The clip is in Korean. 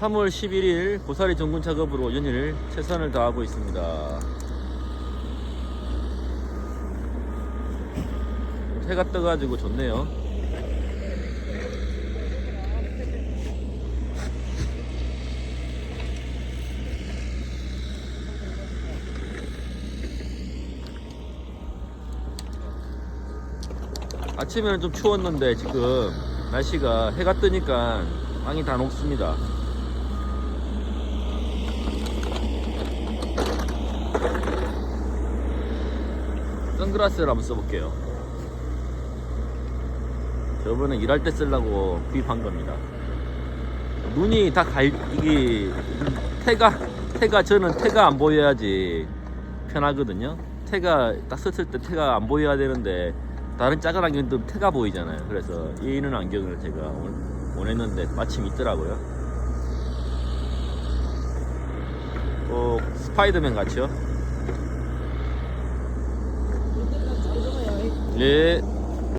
3월 11일 고사리 전군 작업으로 연일 최선을 다하고 있습니다. 해가 떠가지고 좋네요. 아침에는 좀 추웠는데 지금 날씨가 해가 뜨니까 땅이 다 녹습니다. 선글라스를 한번 써볼게요. 저번에 일할 때 쓰려고 구입한 겁니다. 눈이 다 갈, 이게, 태가, 태가, 저는 태가 안 보여야지 편하거든요. 태가, 딱 썼을 때 태가 안 보여야 되는데, 다른 작은 안경도 태가 보이잖아요. 그래서 이 있는 안경을 제가 원- 원했는데 마침 있더라고요. 어, 스파이더맨 같죠? les